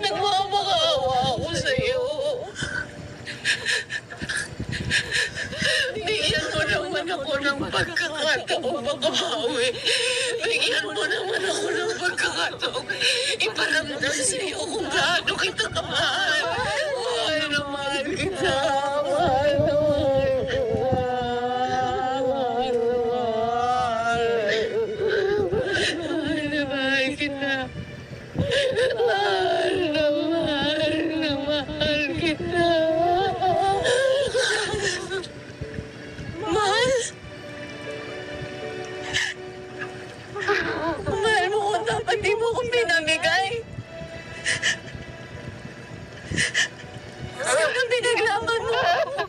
Nagmamakaawa ako sa'yo. Bigyan mo naman ako ng pagkakataong makabawi. Bigyan mo naman ako ng pagkakataong iparamdam sa'yo kung gaano kita kamahal. Mahal na mahal kita. Mahal na mahal kita. Mahal na mahal. Mahal na Saan Sobrang pinaglaman mo ako.